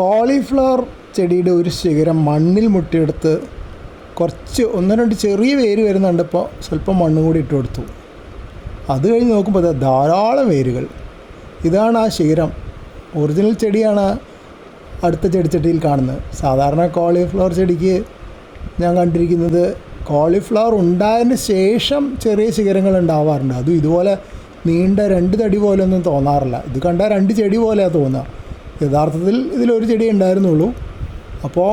Cauliflower ചെടിയുടെ ഒരു ശിഖരം മണ്ണിൽ മുട്ടിയെടുത്ത് കുറച്ച് ഒന്ന് രണ്ട് ചെറിയ വേര് വരുന്നുണ്ട് ഇപ്പോൾ സ്വല്പം മണ്ണും കൂടി ഇട്ട് കൊടുത്തു. അത് കഴിഞ്ഞ് നോക്കുമ്പോൾ അത് ധാരാളം വേരുകൾ. ഇതാണ് ആ ശിഖരം. ഒറിജിനൽ ചെടിയാണ് അടുത്ത ചെടിച്ചട്ടിയിൽ കാണുന്നത്. സാധാരണ കോളിഫ്ലവർ ചെടിക്ക് ഞാൻ കണ്ടിരിക്കുന്നത് കോളിഫ്ലവർ ഉണ്ടായതിന് ശേഷം ചെറിയ ശിഖരങ്ങൾ ഉണ്ടാവാറുണ്ട്. അതും ഇതുപോലെ നീണ്ട രണ്ട് തടി പോലെ ഒന്നും തോന്നാറില്ല. ഇത് കണ്ടാൽ രണ്ട് ചെടി പോലെയാണ് തോന്നുക യഥാർത്ഥത്തിൽ ഇതിലൊരു ചെടി ഉണ്ടായിരുന്നുള്ളൂ. അപ്പോൾ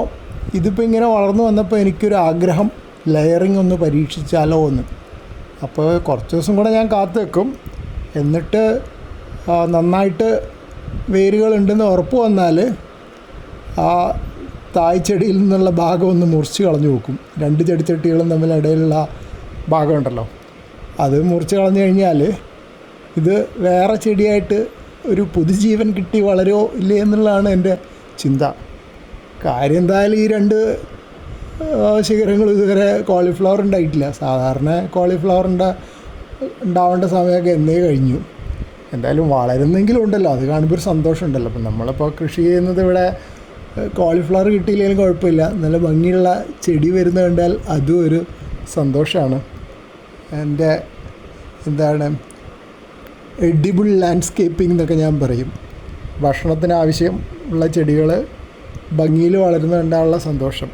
ഇതിപ്പോൾ ഇങ്ങനെ വളർന്നു വന്നപ്പോൾ എനിക്കൊരു ആഗ്രഹം ലെയറിങ് ഒന്ന് പരീക്ഷിച്ചാലോ എന്ന്. അപ്പോൾ കുറച്ച് ദിവസം കൂടെ ഞാൻ കാത്തു വെക്കും എന്നിട്ട് നന്നായിട്ട് വേരുകളുണ്ടെന്ന് ഉറപ്പ് വന്നാൽ ആ തായ് ചെടിയിൽ നിന്നുള്ള ഭാഗം ഒന്ന് മുറിച്ച് കളഞ്ഞു വെക്കും. രണ്ട് ചെടിച്ചട്ടികളും തമ്മിലിടയിലുള്ള ഭാഗമുണ്ടല്ലോ അത് മുറിച്ച് കളഞ്ഞു കഴിഞ്ഞാൽ ഇത് വേറെ ചെടിയായിട്ട് ഒരു പുതുജീവൻ കിട്ടി വളരോ ഇല്ലേ എന്നുള്ളതാണ് എന്റെ ചിന്ത. കാര്യം എന്തായാലും ഈ രണ്ട് ശിഖരങ്ങളും ഇതുവരെ കോളിഫ്ലവർ ഉണ്ടായിട്ടില്ല. സാധാരണ കോളിഫ്ലവറിന്റെ ഉണ്ടാവേണ്ട സമയമൊക്കെ എന്നേ കഴിഞ്ഞു. എന്തായാലും വളരുന്നെങ്കിലും ഉണ്ടല്ലോ. അത് കാണുമ്പോൾ ഒരു സന്തോഷമുണ്ടല്ലോ അപ്പം നമ്മളിപ്പോൾ കൃഷി ചെയ്യുന്നത് ഇവിടെ കോളിഫ്ലവർ കിട്ടിയില്ലെങ്കിലും കുഴപ്പമില്ല. നല്ല ഭംഗിയുള്ള ചെടി വരുന്നത് കണ്ടാൽ അതും ഒരു സന്തോഷമാണ്. എന്റെ എന്താണ് എഡിബിൾ ലാൻഡ്സ്കേപ്പിംഗ് എന്നൊക്കെ ഞാൻ പറയും. ഭക്ഷണത്തിന് ആവശ്യം ഉള്ള ചെടികൾ ഭംഗിയിൽ വളരുന്ന കണ്ടാലുള്ള സന്തോഷം.